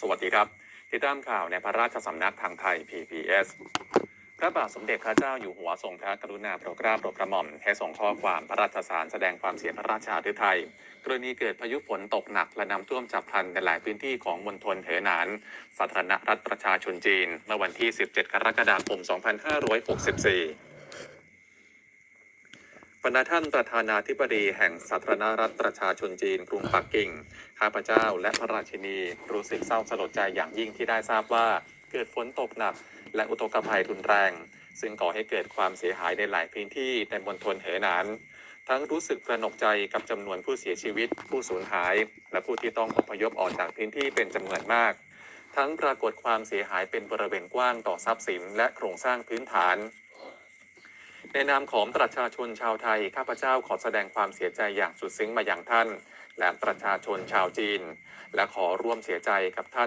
สวัสดีครับ ติดตามข่าวในพระราชสำนักทางไทย PBS พระบาทสมเด็จพระเจ้าอยู่หัวทรงพระกรุณาโปรดเกล้าโปรดกระหม่อม ให้ส่งข้อความพระราชสารแสดงความเสียพระราชาฤทัยกรณีเกิดพายุฝนตกหนักและน้ำท่วมฉับพลันในหลายพื้นที่ของมณฑลเหอหนาน สาธารณรัฐประชาชนจีนเมื่อวันที่ 17 กรกฎาคม 2564 บรรดาท่านประธานาธิบดีแห่งสาธารณรัฐประชาชนจีนกรุงปักกิ่ง ข้าพเจ้าและพระราชินีรู้สึกเศร้าสลดใจอย่างยิ่งที่ได้ทราบว่าเกิดฝนตกหนัก และอุทกภัยรุนแรง ซึ่งก่อให้เกิดความเสียหายในหลายพื้นที่ในมณฑลเหอหนาน ทั้งรู้สึกประหนกใจกับจำนวนผู้เสียชีวิต ผู้สูญหาย และผู้ที่ต้องอพยพออกจากพื้นที่เป็นจำนวนมาก ทั้งปรากฏความเสียหายเป็นบริเวณกว้างต่อทรัพย์สินและโครงสร้างพื้นฐาน ในนามของประชาชนชาวไทย ข้าพเจ้าขอแสดงความเสียใจอย่างสุดซึ้งมาอย่างท่าน และประชาชนชาวจีน และขอร่วมเสียใจกับท่าน